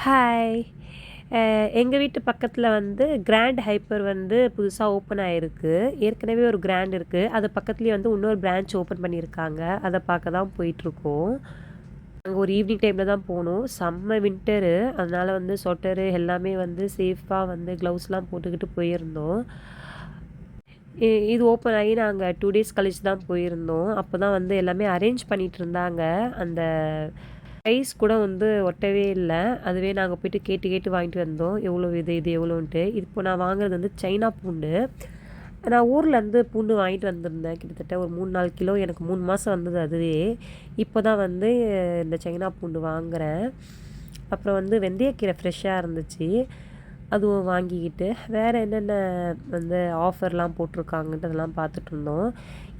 Hi எங்கள் வீட்டு பக்கத்தில் வந்து கிராண்ட் ஹைப்பர் வந்து புதுசாக ஓப்பன் ஆகிருக்கு ஏற்கனவே ஒரு கிராண்ட் இருக்குது அது பக்கத்துலேயே வந்து இன்னொரு பிரான்ச் ஓப்பன் பண்ணியிருக்காங்க. அதை பார்க்க தான் போயிட்டுருக்கோம். அங்கே ஒரு ஈவினிங் டைமில் தான் போகணும். செம்ம வின்டரு அதனால் வந்து சொட்டரு எல்லாமே வந்து சேஃபாக வந்து க்ளவுஸ்லாம் போட்டுக்கிட்டு போயிருந்தோம். இது ஓப்பன் ஆகி நாங்கள் டூ டேஸ் கழிச்சு தான் போயிருந்தோம். அப்போ தான் வந்து எல்லாமே அரேஞ்ச் பண்ணிகிட்டு இருந்தாங்க. அந்த ப்ரைஸ் கூட வந்து ஒட்டவே இல்லை. அதுவே நாங்கள் போயிட்டு கேட்டு கேட்டு வாங்கிட்டு வந்தோம். எவ்வளோ இது இது எவ்வளோன்ட்டு இப்போ நான் வாங்குறது வந்து சைனா பூண்டு. நான் ஊரில் இருந்து பூண்டு வாங்கிட்டு வந்திருந்தேன். கிட்டத்தட்ட ஒரு மூணு நாலு கிலோ எனக்கு மூணு மாதம் வந்தது அதுவே. இப்போ தான் வந்து இந்த சைனா பூண்டு வாங்குறேன். அப்புறம் வந்து வெந்தயக்கீரை ஃப்ரெஷ்ஷாக இருந்துச்சு. அதுவும் வாங்கிக்கிட்டு வேறு என்னென்ன வந்து ஆஃபர்லாம் போட்டிருக்காங்கன்ட்டு அதெல்லாம் பார்த்துட்டு இருந்தோம்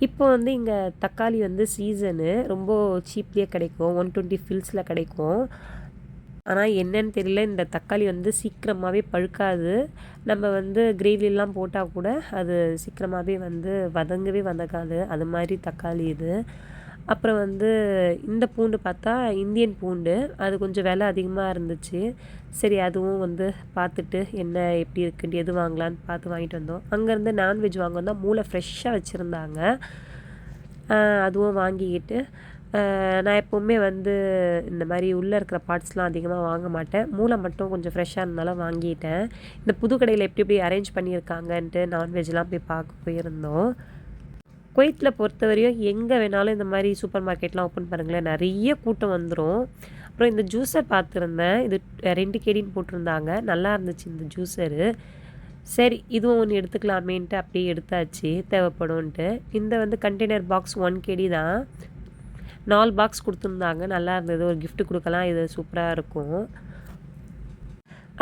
இப்போ வந்து இங்கே தக்காளி வந்து சீசனு ரொம்ப சீப்லேயே கிடைக்கும். ஒன் டுவெண்ட்டி ஃபில்ஸில் கிடைக்கும். ஆனால் என்னன்னு தெரியல இந்த தக்காளி வந்து சீக்கிரமாகவே பழுக்காது. நம்ம வந்து கிரேவிலாம் போட்டால் கூட அது சீக்கிரமாகவே வந்து வதங்கவே வதங்காது அது மாதிரி தக்காளி இது. அப்புறம் வந்து இந்த பூண்டு பார்த்தா இந்தியன் பூண்டு. அது கொஞ்சம் விலை அதிகமாக இருந்துச்சு. சரி அதுவும் வந்து பார்த்துட்டு என்ன எப்படி இருக்குன்ட்டு எது வாங்கலான்னு பார்த்து வாங்கிட்டு வந்தோம். அங்கேருந்து நான்வெஜ் வாங்க வந்தால் மூளை ஃப்ரெஷ்ஷாக வச்சுருந்தாங்க. அதுவும் வாங்கிக்கிட்டு நான் எப்போவுமே வந்து இந்த மாதிரி உள்ளே இருக்கிற பார்ட்ஸ்லாம் அதிகமாக வாங்க மாட்டேன். மூளை மட்டும் கொஞ்சம் ஃப்ரெஷ்ஷாக இருந்தாலும் வாங்கிட்டேன். இந்த புது கடையில் எப்படி எப்படி அரேஞ்ச் பண்ணியிருக்காங்கன்ட்டு நான்வெஜ்லாம் போய் பார்க்க போயிருந்தோம். குவைத்தில் பொறுத்தவரையும் எங்கே வேணாலும் இந்த மாதிரி சூப்பர் மார்க்கெட்லாம் ஓப்பன் பண்ணுங்களேன் நிறைய கூட்டம் வந்துடும் அப்புறம் இந்த ஜூஸர் பார்த்துருந்தேன். இது ரெண்டு கேடின்னு போட்டிருந்தாங்க. நல்லா இருந்துச்சு இந்த ஜூஸரு. சரி இதுவும் ஒன்று எடுத்துக்கலாமேன்ட்டு அப்படியே எடுத்தாச்சு தேவைப்படும்ன்ட்டு. இந்த வந்து கண்டெய்னர் பாக்ஸ் ஒன் கேடி தான். நாலு பாக்ஸ் கொடுத்துருந்தாங்க. நல்லா இருந்தது. ஒரு கிஃப்ட் கொடுக்கலாம். இது சூப்பராக இருக்கும்.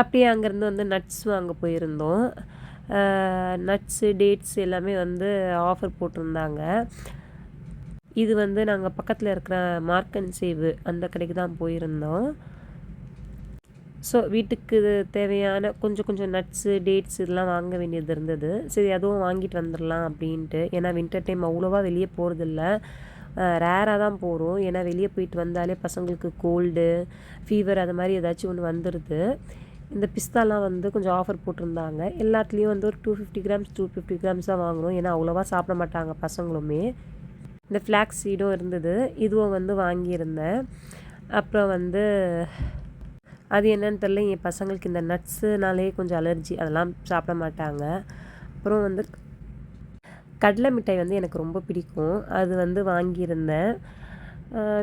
அப்படியே அங்கேருந்து வந்து நட்ஸ் வாங்க போயிருந்தோம். நட்ஸு டேட்ஸ் எல்லாமே வந்து ஆஃபர் போட்டிருந்தாங்க. இது வந்து நாங்கள் பக்கத்தில் இருக்கிற மார்க் அண்ட் அந்த கடைக்கு தான் போயிருந்தோம். ஸோ வீட்டுக்கு தேவையான கொஞ்சம் கொஞ்சம் நட்ஸு டேட்ஸ் இதெல்லாம் வாங்க வேண்டியது இருந்தது. சரி அதுவும் வாங்கிட்டு வந்துடலாம் அப்படின்ட்டு. ஏன்னா வின்டர் டைம் அவ்வளோவா வெளியே போகிறதில்ல ரேராக தான் போகிறோம் ஏன்னா வெளியே போயிட்டு வந்தாலே பசங்களுக்கு கோல்டு ஃபீவர் அது மாதிரி ஏதாச்சும் ஒன்று வந்துடுது இந்த பிஸ்தாலாம் வந்து கொஞ்சம் ஆஃபர் போட்டிருந்தாங்க. எல்லாத்துலேயும் வந்து ஒரு two fifty grams two fifty grams தான் வாங்கணும். ஏன்னா அவ்வளோவா சாப்பிட மாட்டாங்க பசங்களுமே. இந்த ஃப்ளாக்ஸ் சீடும் இருந்தது. இதுவும் வந்து வாங்கியிருந்தேன். அப்புறம் வந்து அது என்னன்னு தெரில என் பசங்களுக்கு இந்த நட்ஸுனாலே கொஞ்சம் அலர்ஜி அதெல்லாம் சாப்பிட மாட்டாங்க. அப்புறம் வந்து கடலை மிட்டாய் வந்து எனக்கு ரொம்ப பிடிக்கும். அது வந்து வாங்கியிருந்தேன்.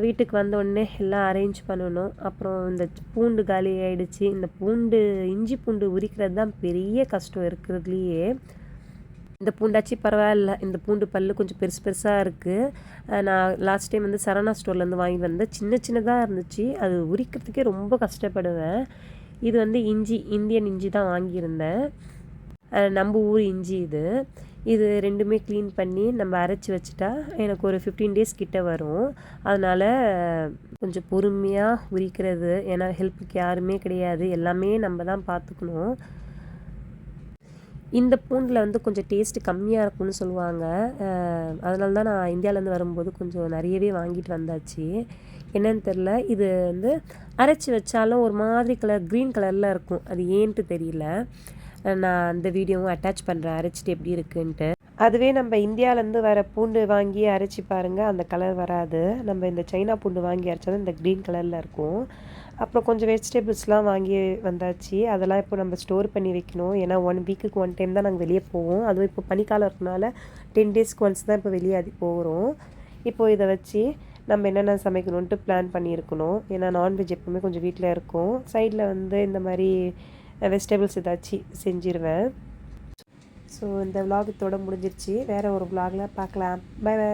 வீட்டுக்கு வந்த உடனே எல்லாம் அரேஞ்ச் பண்ணணும். அப்புறம் இந்த பூண்டு காலி ஆகிடுச்சி இந்த பூண்டு இஞ்சி பூண்டு உரிக்கிறது தான் பெரிய கஷ்டம் இருக்கிறதுலையே. இந்த பூண்டாச்சி பரவாயில்ல. இந்த பூண்டு பல்லு கொஞ்சம் பெருசு பெருசாக இருக்குது நான் லாஸ்ட் டைம் வந்து சரணா ஸ்டோர்லேருந்து வாங்கி வந்தேன் சின்ன சின்னதாக இருந்துச்சு. அது உரிக்கிறதுக்கே ரொம்ப கஷ்டப்படுவேன். இது வந்து இஞ்சி இந்தியன் இஞ்சி தான் வாங்கியிருந்தேன். நம்ம ஊர் இஞ்சி இது. இது ரெண்டுமே க்ளீன் பண்ணி நம்ம அரைச்சி வச்சுட்டா எனக்கு ஒரு ஃபிஃப்டீன் டேஸ் கிட்ட வரும். அதனால் கொஞ்சம் பொறுமையாக உரிக்கிறது ஏன்னா ஹெல்ப்புக்கு யாருமே கிடையாது. எல்லாமே நம்ம தான் பார்த்துக்கணும் இந்த பூண்டில் வந்து கொஞ்சம் டேஸ்ட்டு கம்மியாக இருக்கும்னு சொல்லுவாங்க. அதனால தான் நான் இந்தியாவிலேருந்து வரும்போது கொஞ்சம் நிறையவே வாங்கிட்டு வந்தாச்சு. என்னன்னு தெரில இது வந்து அரைச்சி வச்சாலும் ஒரு மாதிரி கலர் க்ரீன் கலரில் இருக்கும். அது ஏன்ட்டு தெரியல. நான் அந்த வீடியோவும் அட்டாச் பண்ணுறேன் அரைச்சிட்டு எப்படி இருக்குன்ட்டு. அதுவே நம்ம இந்தியாவிலேருந்து வர பூண்டு வாங்கி அரைச்சி பாருங்கள் அந்த கலர் வராது. நம்ம இந்த சைனா பூண்டு வாங்கி அரைச்சாலும் இந்த க்ரீன் கலரில் இருக்கும். அப்புறம் கொஞ்சம் வெஜிடபிள்ஸ்லாம் வாங்கி வந்தாச்சு. அதெல்லாம் இப்போ நம்ம ஸ்டோர் பண்ணி வைக்கணும். ஏன்னா ஒன் வீக்குக்கு ஒன் டைம் தான் நாங்கள் வெளியே போவோம். அதுவும் இப்போ பனிக்காலம் இருக்கனால டென் டேஸ்க்கு ஒன்ஸ் தான் இப்போ வெளியே அது போகிறோம். இப்போது இதை வச்சு நம்ம என்னென்ன சமைக்கணுன்ட்டு பிளான் பண்ணியிருக்கணும். ஏன்னா நான்வெஜ் எப்பவுமே கொஞ்சம் வீட்டில் இருக்கும். சைடில் வந்து இந்த மாதிரி வெஜிடபிள்ஸ் ஏதாச்சும் செஞ்சிருவேன். ஸோ இந்த vlog இதோட முடிஞ்சிருச்சு. வேறு ஒரு விலாகில் பார்க்கலாம். By by